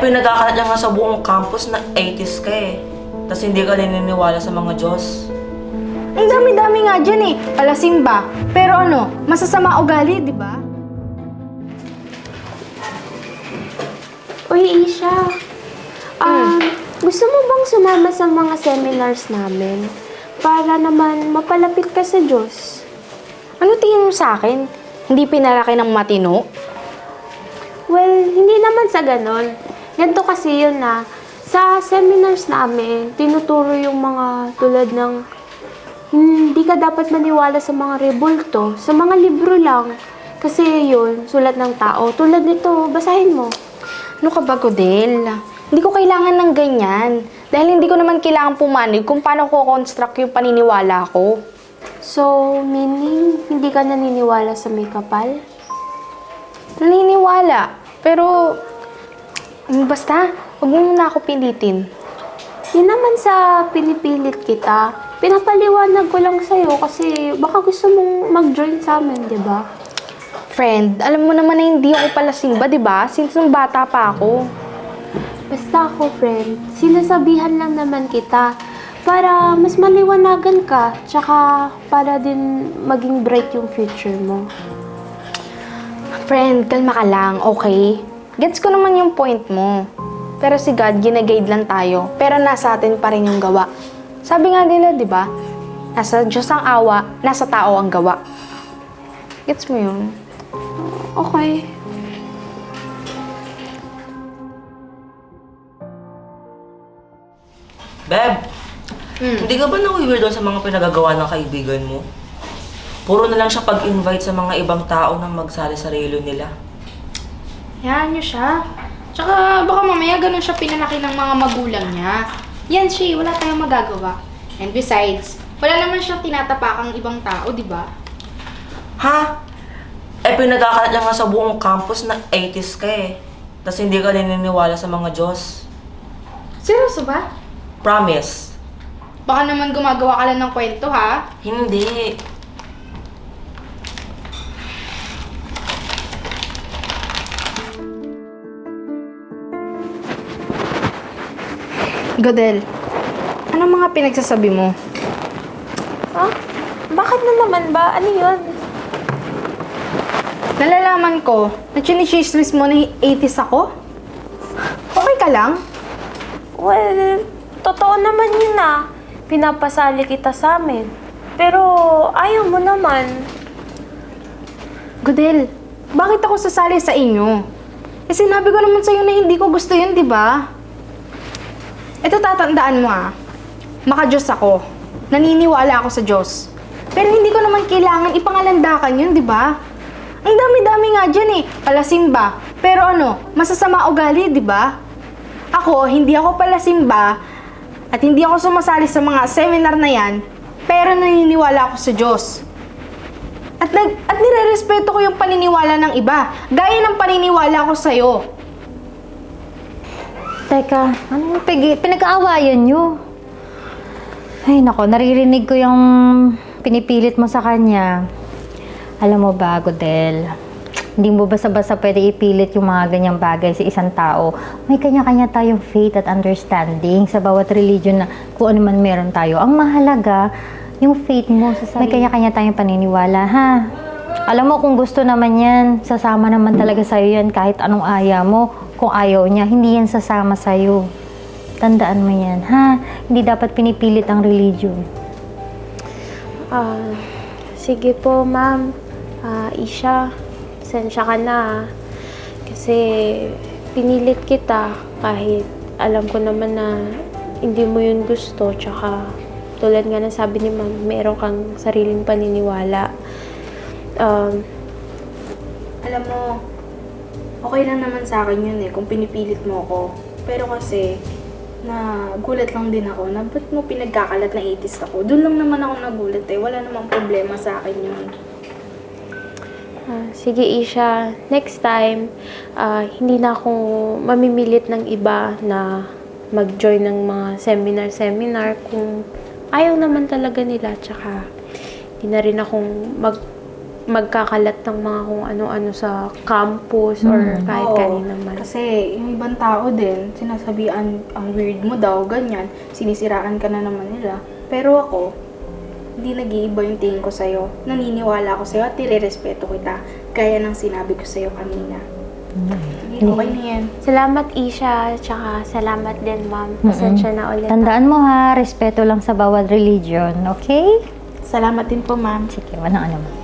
pinagkakalat niya nga sa buong campus na 80s ka eh. Tapos hindi ka naniniwala sa mga Diyos. Ang dami-dami nga dyan eh. Palasimba. Pero ano, masasama ugali, di ba? Uy, Isha. Um, gusto mo bang sumama sa mga seminars namin? Para naman mapalapit ka sa Diyos. Ano tingin mo sa akin? Hindi pinalaki ng matino? Well, hindi naman sa ganon. Ganito kasi yun na, sa seminars namin, tinuturo yung mga tulad ng hindi ka dapat maniwala sa mga rebulto, sa mga libro lang. Kasi yun, sulat ng tao. Tulad nito, basahin mo. Ano ka ba, Godel? Hindi ko kailangan ng ganyan. Dahil hindi ko naman kailangan pumanig kung paano ko construct yung paniniwala ko. So, meaning, hindi ka naniniwala sa may kapal? Naniniwala. Pero, basta, huwag mo muna ako pilitin. Yun naman sa pinipilit kita. Pinapaliwanag ko lang sa'yo kasi baka gusto mong mag-join sa amin, di ba? Friend, alam mo naman na hindi ako pala simba, di ba? Since nung bata pa ako. Basta ako, friend, sinasabihan lang naman kita para mas maliwanagan ka, tsaka para din maging bright yung future mo. Friend, kalma ka lang, okay? Gets ko naman yung point mo. Pero si God, ginaguide lang tayo. Pero nasa atin pa rin yung gawa. Sabi nga nila, di ba? Nasa Diyos ang awa, nasa tao ang gawa. Gets mo yun? Okay. Beb, hindi ka ba nawiwird doon sa mga pinagagawa ng kaibigan mo? Puro na lang siya pag-invite sa mga ibang tao na magsali sa relo nila. Yan niyo siya. Tsaka baka mamaya ganun siya pinalaki ng mga magulang niya. Yan siya, wala tayong magagawa. And besides, wala naman siyang tinatapakang ibang tao, di ba? Ha? Eh, pinagkakalat niya nga sa buong campus na 80s ka eh. Tapos hindi ka naniniwala sa mga Diyos. Seryoso ba? Promise. Baka naman gumagawa ka lang ng kwento, ha? Hindi. Godel, ano mga pinagsasabi mo? Ha? Bakit na naman ba? Ano yun? Nalalaman ko na chinichismis mo na 80s ako? Okay ka lang? Well, totoo naman yun na. Pinapasali kita sa amin. Pero ayaw mo naman. Godel, bakit ako sasali sa inyo? Eh sinabi ko naman sa'yo na hindi ko gusto yun, di ba? Ito tatandaan mo ah. Maka-Diyos ako. Naniniwala ako sa Diyos. Pero hindi ko naman kailangan ipangalandakan yun, di ba? Ang dami-dami nga dyan eh. Palasimba. Pero ano, masasama ugali, di ba? Ako, hindi ako palasimba at hindi ako sumasali sa mga seminar na yan, pero naniniwala ako sa Diyos. At, nag, at nire-respeto ko yung paniniwala ng iba. Gaya ng paniniwala ko sa'yo. Teka, anong pigi- pinag-aawayan nyo? Ay, nako, naririnig ko yung pinipilit mo sa kanya. Alam mo ba, Godel, hindi mo basta-basta pwede ipilit yung mga ganyang bagay sa isang tao. May kanya-kanya tayong faith at understanding sa bawat religion na kung ano man meron tayo. Ang mahalaga, yung faith mo sa sarili. May kanya-kanya tayong paniniwala, ha? Alam mo, kung gusto naman yan, sasama naman talaga sa'yo yan kahit anong aya mo. Kung ayaw niya, hindi yan sasama sa'yo. Tandaan mo yan, ha? Hindi dapat pinipilit ang religion. Ah, sige po, ma'am. Ah, Isha, sensya ka na. ah. Kasi pinilit kita kahit alam ko naman na hindi mo yun gusto. Tsaka tulad nga ng sabi ni ma'am, meron kang sariling paniniwala. Um, Alam mo, okay lang naman sa akin yun eh, kung pinipilit mo ako. Pero kasi, na gulat lang din ako na ba't mo pinagkakalat na 80s ako? Doon lang naman ako nagulat eh. Wala namang problema sa akin yun. ah, sige, Isha. Next time, ah, hindi na ako mamimilit ng iba na mag-join ng mga seminar-seminar kung ayaw naman talaga nila. Tsaka, hindi na rin akong mag magkakalat ng mga kung ano-ano sa campus or kahit Oo. kanina man. Kasi yung ibang tao din, sinasabihan ang weird mo daw, ganyan. Sinisiraan ka na naman nila. Pero ako, hindi nag-iiba yung tingin ko sa'yo. Naniniwala ako sa'yo at nire-respeto kita. Gaya ng sinabi ko sa'yo kanina. Sige, okay na yan. Salamat Isha, tsaka salamat din ma'am. Pasensya na ulit. Tandaan mo ha, respeto lang sa bawat religion, okay? Salamat din po, ma'am. Sige, walang ano mo.